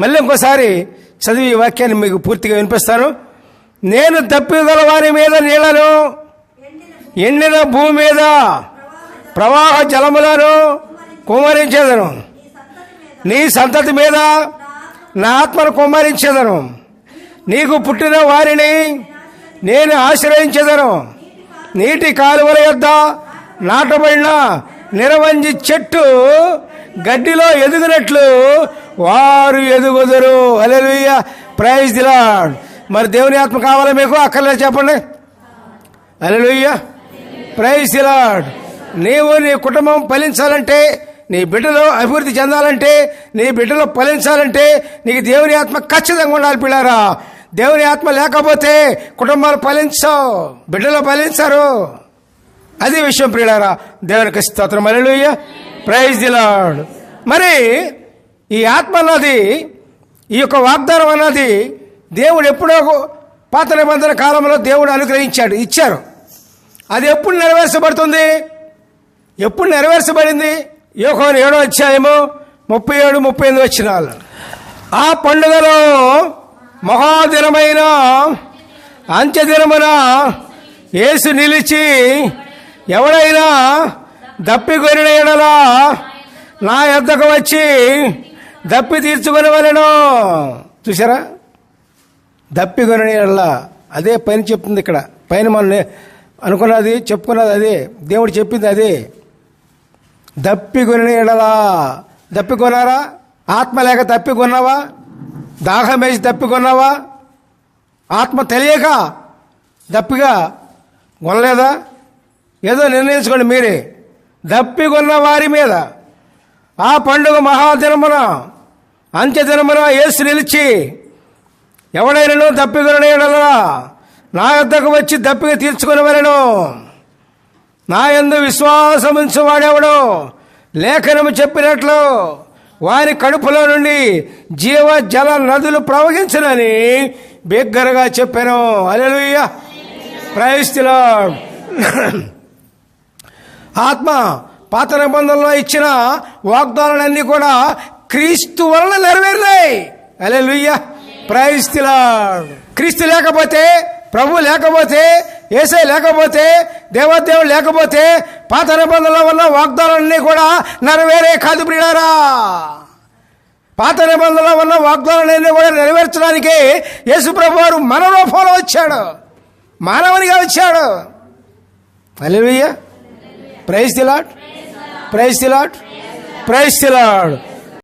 మళ్ళీ ఇంకోసారి చదివి వాక్యాన్ని మీకు పూర్తిగా వినిపిస్తాను. నేను తప్పిగల వారి మీద నీళ్ళను ఎండిన భూమి మీద ప్రవాహ జలములను కుమరించేదను నీ సంతతి మీద నా ఆత్మను కుమ్మరించేదను. నీకు పుట్టిన వారిని నేను ఆశ్రయించేదను. నీటి కాలువల యొద్ద నాటబడిన నిరవంజి చెట్టు గడ్డిలో ఎదుగునట్లు వారు ఎదుగుదరు. అలెలుయ్య ప్రైజ్ దిలాడ్ మరి దేవుని ఆత్మ కావాలా మీకు? అక్కర్లేదు చెప్పండి. అలెలుయ్య ప్రైజ్ దిలాడ్ నీవు నీ కుటుంబం ఫలించాలంటే నీ బిడ్డలో అభివృద్ధి చెందాలంటే నీ బిడ్డలో ఫలించాలంటే నీకు దేవుని ఆత్మ ఖచ్చితంగా ఉండాలి పిల్లారా. దేవుని ఆత్మ లేకపోతే కుటుంబాలు ఫలించవు బిడ్డలు ఫలించరు. అది విషయం ప్రియులారా దేవునికి స్తోత్రం. అలెలుయ్య ప్రైజ్ దిలాడ్ మరి ఈ ఆత్మ అన్నది ఈ యొక్క వాగ్దానం అన్నది దేవుడు ఎప్పుడో పాత నిబంధన కాలంలో దేవుడు అనుగ్రహించాడు ఇచ్చారు. అది ఎప్పుడు నెరవేర్చబడుతుంది? ఎప్పుడు నెరవేర్చబడింది? యోహోన్ ఏడో అధ్యాయము ముప్పై ఏడు ముప్పై ఎనిమిది వచ్చిన ఆ పండుగలో మహాదినమైన అంత్యదినమున యేసు నిలిచి ఎవడైనా దప్పికొనిన ఎడలా నా యొద్దకు వచ్చి దప్పి తీర్చుకొనవలను చూసారా దప్పికొనిన ఎడలా అదే పైన చెప్తుంది ఇక్కడ. పైన మనం అనుకున్నది చెప్పుకున్నది అదే దేవుడు చెప్పింది అదే దప్పికొనిన ఎడలా దప్పికొన్నారా ఆత్మ లేక తప్పికొన్నావా దాహం వేసి తప్పికొన్నావా ఆత్మ తెలియక దప్పిగా కొనలేదా ఏదో నిర్ణయించుకోండి మీరే దప్పికొన్న వారి మీద ఆ పండుగ మహాదినమున అంత్యదినమున యేసు నిలిచి ఎవడైనను దప్పికొనడలా నా యొద్దకు వచ్చి దప్పిక తీర్చుకుని నా యందు విశ్వాసముంచు వాడెవడు? లేఖనము చెప్పినట్లు వారి కడుపులో నుండి జీవ జల నదులు ప్రవహించనని బిగ్గరగా చెప్పాను. అలెలుయ్య ప్రయస్తిలో ఆత్మ పాత నిబంధనలో ఇచ్చిన వాగ్దానాలన్నీ కూడా క్రీస్తు వలన నెరవేరినాయి. అలే లుయ్య ప్రయస్తిలా క్రీస్తు లేకపోతే ప్రభు లేకపోతే ఏసై లేకపోతే దేవదేవుడు లేకపోతే పాత నిబంధనల ఉన్న వాగ్దానాలన్నీ కూడా నెరవేరే కాదు ప్రియారా పాత నిబంధనల ఉన్న వాగ్దానాలన్నీ కూడా నెరవేర్చడానికి యేసు ప్రభు వారు మన రూపంలో వచ్చాడు. మానవునిగా వచ్చాడు. Hallelujah praise the Lord praise the praise the